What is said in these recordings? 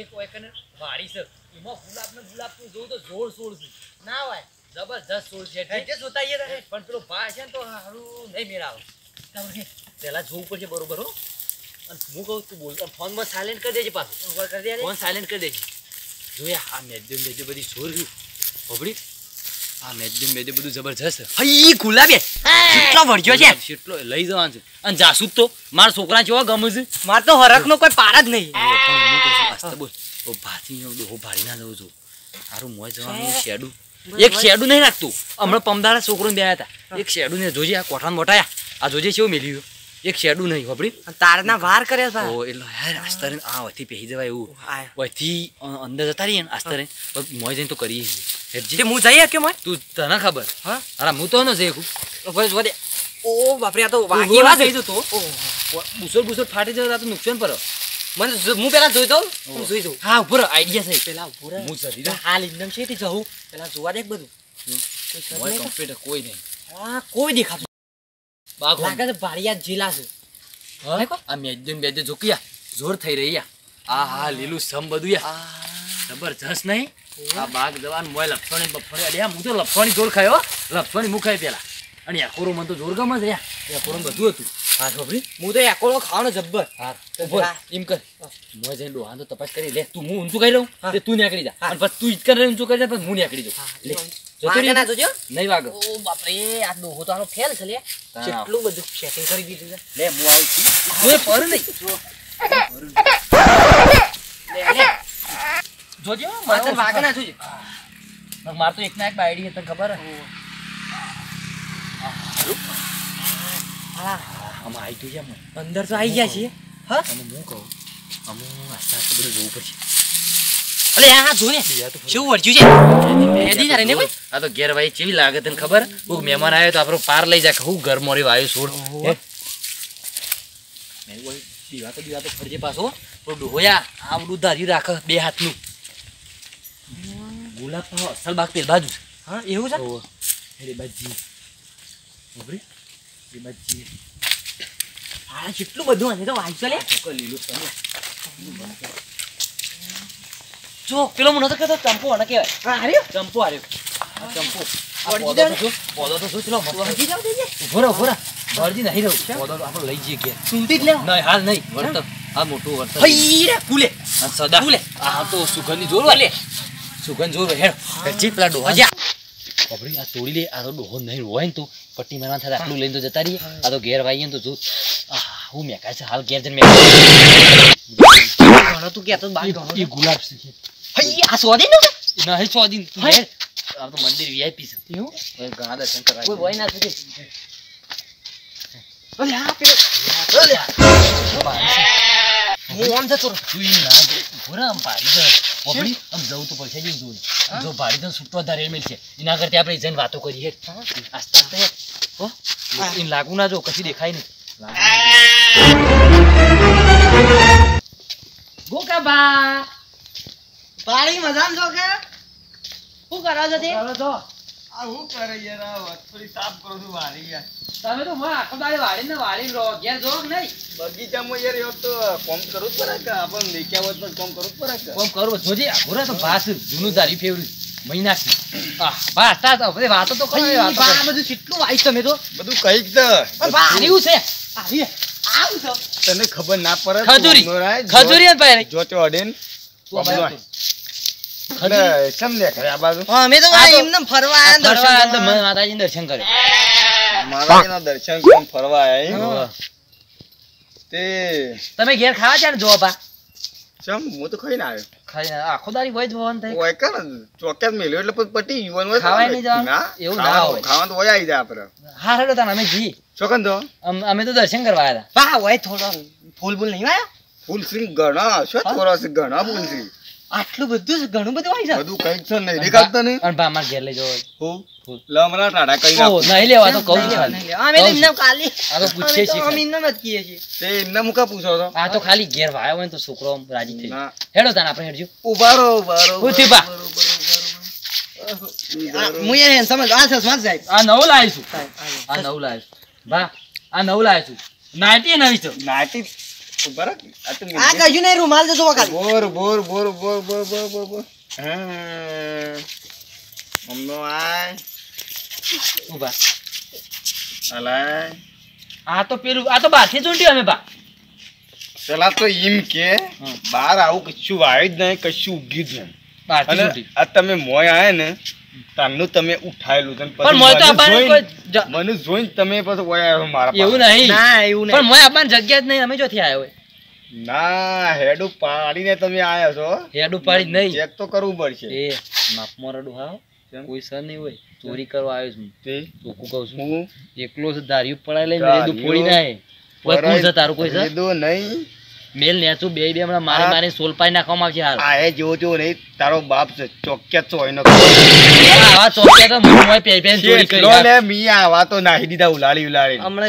એક કોઈ કને વાળી છે. એમાં ગુલાબ ને ગુલાબ તું જોઉં તો જોર સોળ છે. ના હોય જબરજસ્ત સોળ છે. હેડજે જોતાઈએ તને પણ પેલો ભા છે ને તો સારું નહીં મેળાવે. તમે પેલા જોવું પડશે બરોબર હો. અને હું કહું તું બોલ. ફોનમાં સાયલેન્ટ કરી દેજે પાછું. કરી દે ફોન સાયલેન્ટ કરી દેજે. જોયા આ મેદ્યુમ મેદ્યુ બધી જોર ગયું હોબળી આ મેદ્યુમ મેદ્યુ બધું જબરજસ્ત હઈ ગુલાબે. કેટલો વળ્યો છે. કેટલો લઈ જવાનું છે. અને જાસૂદ તો મારા છોકરા જેવા ગમે છે. માર તો હરકનો કોઈ પાર જ નહીં. બોલ. ઓ ભાતી નો ડોહો ભાડી ના દઉં છું. તારું મોય જવાનું શેડું. એક શેડું નહીં રાખતું. હમણાં પમદારા છોકરો બે હતા. એક શેડું ને જોજે આ કોઠાન મોટાયા આ જોજે છે મેલ્યું? એક શેડું નહીં ખબરી તારના વાર કર્યા હતા. ઓ એટલે યાર આસ્તરે આ વથી પહેરી જવાય એવું. વથી અંદર જતા રહીએ ને આસ્તરે મોય જઈને તો કરીએ હેડજી. હું જઈએ કે મોય? તું તને ખબર? હા. અરે હું તો ન જઈ વધે ઓ બાપરે આ તો વાગી વાત થઈ જતો. બુસર બુસર ફાટી જાય તો તો નુકસાન પર મને હું પેલા જોઈ દઉં હું જોઈ દઉં હા ઊભો આઈડિયા છે. પેલા ઊભો રહે. હું જરી રહું. હાલ એકદમ છે તે જવું. પેલા જોવા દે બધું. કોઈ કમ્પ્લીટ કોઈ નહીં? હા કોઈ દેખાતું બાગો લાગે છે ભાડિયા જિલ્લા છે. હા? આ મેજન બેજે જોકિયા જોર થઈ રહી આ હા લીલું સમ બધું યા. જબરજસ્ત નહીં? આ બાગ જવાન મોય લપસણી બફણી અરે હું તો લપસણી જોર ખાયો લપસણી મુખાય પેલા. અને યાકોરો મને તો જોર ગમે છે યાકોરો બધું હતું. હા છોકરી હું તો એકોળો ખાવાનો જબ્બર. હા. એમ કર. મોય જઈને ડોહાનો તપાસ કરી લે. તું હું ઊંચું કરી લઉં? હા. તે તું નીકળી જા. હા. અને પછી તું રહી ઊંચું કરી જા પછી હું નીકળી જાઉં. લે. જતો રહી? ના જોજો. નહીં વાગે. ઓ બાપરે આ ડોહો તો આનો ફેલ છે લે. કેટલું બધું સેટિંગ કરી દીધું છે. લે હું આવું છું. તું પર નહીં. લે લે. વાગે ના જોજો. માર તો એક ના એક બાયડી તને ખબર હે? હા. આમાં આવી ગયું છે અંદર તો આવી ગયા છીએ. હા અને હું કહું? અમે આસ્તે આસ્તે બધું જોવું પડશે. અલે આ જો ને બીજા તો શું વર્જ્યું છે? હેદી તારે ને કોઈ આ તો ઘેર ભાઈ કેવી લાગે તને ખબર? કોઈક મહેમાન આવ્યો તો આપણો પાર લઈ જાય. હું ઘર મોરી આવ્યો છોડ. મેં કોઈ દીવા તો દીવા તો ફરજે પાછો તો ડોયા આ બધું ધારી રાખ બે હાથનું. ગુલાબ તો અસલ બાગ પેલ બાજુ હા એવું છે? તો એ બાજી ઉભરી બાજી હા કેટલું બધું આને તો વાંચો લે લીલું તમે જો પેલો મને તો કહેતો ચંપો અને કહેવાય હા હાર્યો ચંપો આર્યો આ ચંપો આ પોદો તો શું? ચલો વળગી જાવ દેજે ઊભો રહો, ઊભો રહો. વળગી નહીં રહું. પોદો તો આપણે લઈ જઈએ કે સુનતી જ લે નહીં, હાલ નહીં. વળતર. આ મોટું વળતર. હઈ રે કુલે સદા. ફૂલે. આ તો સુગંધની જોર વાલે. સુગંધ જોર હેડ. હેડજી પેલા ડોહા. બાપડી, આ તોડી લે. આ તો ડોહો નહીં રોવાય ને તું પટ્ટી મારવા થાય આટલું લઈને તો જતા રહીએ. આ તો ઘેર વાઈએ તો જો. હું મેકાય છે. હાલ ઘેર જઈને મેં તું કહેતો એ ગુલાબ શીખે આ સોદે નો છે નહીં હે? આ તો મંદિર વીઆઈપી છે. એવું ઘણા દર્શન કરાય. કોઈ હોય ના શકે અલે આ પેલો હું આમ જતો. તું ના રહે, આમ તો. આમ જવું તો પડશે જ. જો ભાડી તો છૂટવા વધારે મેલ છે. એના કરતા આપણે જઈને વાતો કરી હેડ આસ્તા આસ્તે હેડ હો? એને લાગુ ના જો કશી દેખાય નહીં. ગોકાબા પાણી મજામ છો કે? શું કરો છો તે? આ હું કરે યાર? આ વસ્તુની સાફ કરું છું વાળી યાર. તમે તો મને આખો દાડે વાળી ને વાળી રહો. ઘેર જો નહીં? બગીચામાં યાર એવું તો કોમ કરવું જ પડે કે આપણને દેખ્યા હોય તો કોમ કરવું જ પડે કોમ કરો જોજે ઘોરા તો ભાસ જૂનું તારી ફેવરી મહિના થી તા બધી વાતો તો કરો બા, બધું કેટલું વાઈસ તમે તો? બધું કંઈક તો બા આર્યું છે. આવું છે. તને ખબર ના પડે ખજૂરી. તું ખજૂરી ભાઈ. તે દર્શન ફરવા તમે ઘેર ખાવા ચાલ જો બા? ચમ હું તો ખાઈને આવ્યો. ખાઈ આખો દાડી હોય જ થાય. ઓય કર ચોક્કસ મેલ્યો એટલે પછી પટી યુવાન હોય ખાવાય નહીં જવાનું? એવું ના હોય. ખાવાનું તો હોય આવી જાય આપણે હા હેડો તાન અમે જી ચોકન તો? અમે તો દર્શન કરવા આવ્યા હોય થોડો ફૂલ ફૂલ નહીં આયા ફૂલ સિંગ ઘણા શું હા? થોડા છે ઘણા ફૂલ સિંગ આટલું બધું ઘણું બધું આવી બધું કંઈક છે નહીં. દેખાતા નહીં? અને બા માર ઘેર લઈ જવો હું? ફૂલ. લમણા ટાટા કરી નહીં લેવા તો કહું છું ખાલી. અમે એમને ખાલી આ તો પૂછે છે અમે એમને મત કહીએ છીએ. તે એમને મુકા પૂછો તો. આ તો ખાલી ઘેર વાયો હોય તો છોકરો રાજી થઈ જાય. હેડો તાન આપણે હેડજો. ઊભા રહો ઊભા રહો હું બા? હું એને સમજ આ સસમાત સાહેબ. આ નવું લાવીશું સાહેબ, આ નવ આ નવું લાવીશું બા આ નવું લાવીશું નાટી નવી છો? નાટી ઊભા આ કશું નહીં રૂમાલ જતો ખાલી બોર બોર બોર બોર બોર બોર બોર બોર. હા આય. ઊભા. અલાય આ તો પેલું આ તો બારથી ચૂંટ્યું અમે બા. પેલા તો એમ કે બાર આવું કશું વાયું જ નહીં કશું ઉગ્યું જ નહીં. અને આ તમે મોય આયા ને તારનું તમે ઉઠાયેલું છે પણ મોય તો મને આપણને જોઈને- કોઈ મને જોઈને તમે પછી ઓય મારા એવું નહીં. ના એવું પણ મોય આપવાની જગ્યા જ નહીં અમે ચોથી આવ્યો હોય? ના હેડું પાડીને તમે આયા છો. હેડ ઉપાડી નહીં. ચેક તો કરવું પડશે. એ. માપમાં રડું હાવ. કોઈ સર નહીં હોય. ચોરી કરવા આવ્યો છું તે? ચોખ્ખું કહું છું. હું? એકલો છે દારિયું પડાય લઈને દારિયું ફોડી નાય. કોઈ કોણ છે તારું કોઈ છે લીધો નહીં. મેલ નેચું બે બે હમણાં મારી મારી સોલપાઈ નાખવામાં આવશે હાલ. આ એ જેવો જેવો નહીં. તારો બાપ છે ચોક્યા તો મોય પે પે ચોરી મી આવા તો નાહી દીધા ઉલાળી ઉલાળી હમણે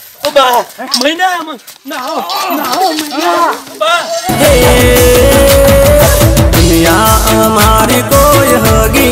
ba mấy năm nào nào ba દુનિયા અમારી કોઈ હગી